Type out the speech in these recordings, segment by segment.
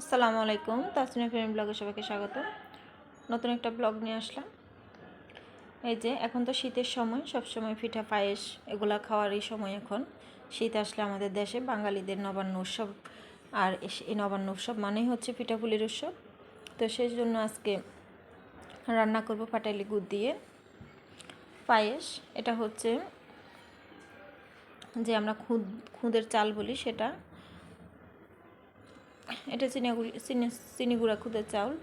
আসসালামু আলাইকুম তাসনিয়া ফিল্ম ব্লগে সবাইকে স্বাগত। নতুন একটা ব্লগ নিয়ে আসলাম। এই যে, এখন তো শীতের সময় সব সময় পিঠা, পায়েস এগুলা খাওয়ারই সময় এখন। শীত আসলে আমাদের দেশে বাঙালিদের নবান্ন উৎসব। আর এই নবান্ন উৎসব মানেই হচ্ছে পিঠাপুলির উৎসব। তো সেই জন্য আজকে রান্না করব পাটালি গুড় দিয়ে। পায়েস, এটা হচ্ছে যে আমরা খুদ খুদের চাল বলি সেটা। এটা চিনিগুড়ি চিনি চিনি গুঁড়া খুদের চাউল।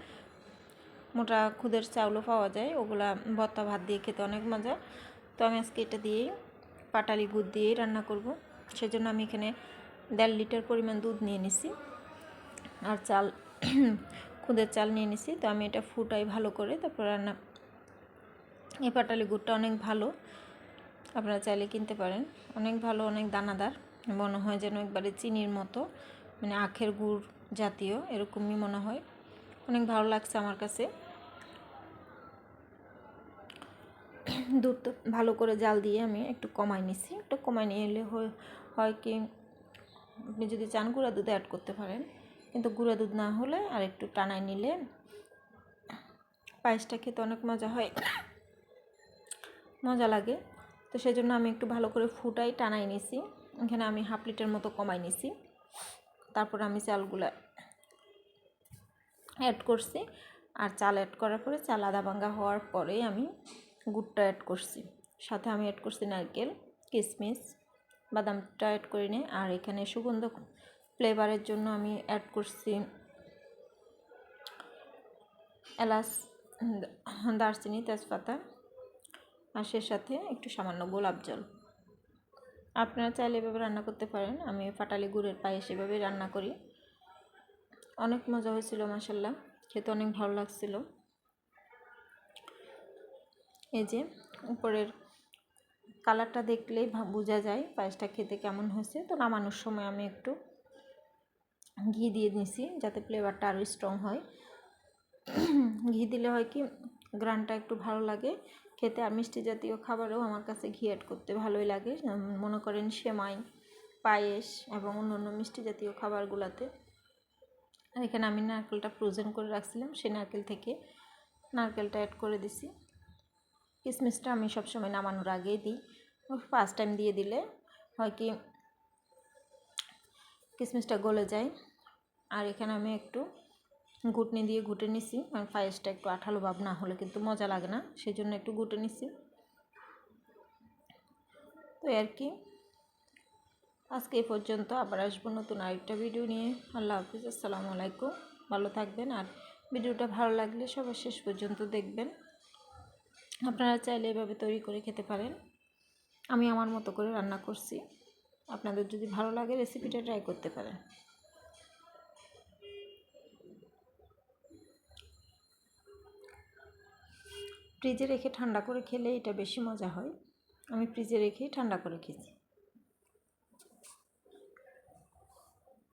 মোটা খুদের চাউলও পাওয়া যায়। ওগুলা ভর্তা, ভাত দিয়ে খেতে অনেক মজা। তো আমি আজকে এটা দিয়েই পাটালি গুড় দিয়েই রান্না করব। সেজন্য আমি এখানে দেড় লিটার পরিমাণ দুধ নিয়ে নিছি আর চাল, খুদের চাল নিয়ে নিছি। তো আমি এটা ফুটাই ভালো করে, তারপর রান্না, এই পাটালি গুড়টা অনেক ভালো। আপনারা চাইলে কিনতে পারেন। অনেক ভালো, অনেক দানাদার। মনে হয় যেন একবারে চিনির মতো। মানে আখের গুড় জাতীয়, এরকমই মনে হয়। অনেক ভালো লাগছে আমার কাছে। দুধ তো ভালো করে জাল দিয়ে আমি একটু কমাই নিছি। একটু কমাই নিয়ে এলে হয় কি, আপনি যদি চান গুঁড়া দুধ অ্যাড করতে পারেন। কিন্তু গুঁড়া দুধ না হলে আর একটু টানাই নিলে পায়েসটা খেতে অনেক মজা হয়। মজা লাগে। তো সেজন্য আমি একটু ভালো করে ফুটাই টানাই নিছি। এখানে আমি হাফ লিটার মতো কমাই নিছি। তারপর আমি চালগুলা অ্যাড করছি। আর চাল অ্যাড করার পরে চাল আদা ভাঙ্গা হওয়ার পরেই আমি গুড়টা অ্যাড করছি। সাথে আমি অ্যাড করছি নারকেল কিশমিশ বাদামটা অ্যাড করি নি আর এখানে সুগন্ধ ফ্লেভারের জন্য আমি অ্যাড করছি এলাচ, দারচিনি, তেজপাতা। আর সে সাথে একটু সামান্য গোলাপ জল। আপনারা চাইলে এভাবে রান্না করতে পারেন। আমি ফাটালি গুড়ের পায়েস এভাবে রান্না করি। অনেক মজা হয়েছিল মাসাল্লাহ খেতে অনেক ভালো লাগছিল। এই যে, উপরের কালারটা দেখলেই বোঝা যায় পায়েসটা খেতে কেমন হয়েছে। তো নামানোর সময় আমি একটু ঘি দিয়ে দিয়েছি, যাতে ফ্লেভারটা আরও স্ট্রং হয়। ঘি দিলে হয় কি গ্রানটা একটু ভালো লাগে। খেতে আর মিষ্টি জাতীয় খাবারও আমার কাছে ঘি অ্যাড করতে ভালোই লাগে। মনে করেন সেমাই, পায়েস এবং অন্য অন্য মিষ্টি জাতীয় খাবারগুলোতে। আর এখানে আমি নারকেলটা ফ্রোজেন করে রাখছিলাম, সেই নারকেল থেকে নারকেলটা অ্যাড করে দিছি। কিশমিশটা আমি সবসময় নামানোর আগেই দিই। ফার্স্ট টাইম দিয়ে দিলে হয় কি কিশমিশটা গলে যায়। আর এখানে আমি একটু ঘুটনি দিয়ে ঘুটে নিছি। আর পায়েসটা একটু আঠালো ভাব না হলে কিন্তু মজা লাগে না সেই জন্য একটু ঘুটে নিছি। তো আর কি। আজকে এই পর্যন্ত আবার আসব নতুন আরেকটা ভিডিও নিয়ে। আল্লাহ হাফিজ, আসসালামু আলাইকুম। ভালো থাকবেন। আর ভিডিওটা ভালো লাগলে সবার শেষ পর্যন্ত দেখবেন। আপনারা চাইলে এভাবে তৈরি করে খেতে পারেন। আমি আমার মতো করে রান্না করছি। আপনাদের যদি ভালো লাগে রেসিপিটা ট্রাই করতে পারেন। ফ্রিজে রেখে ঠান্ডা করে খেলে এটা বেশি মজা হয়। আমি ফ্রিজে রেখেই ঠান্ডা করে খেয়েছি।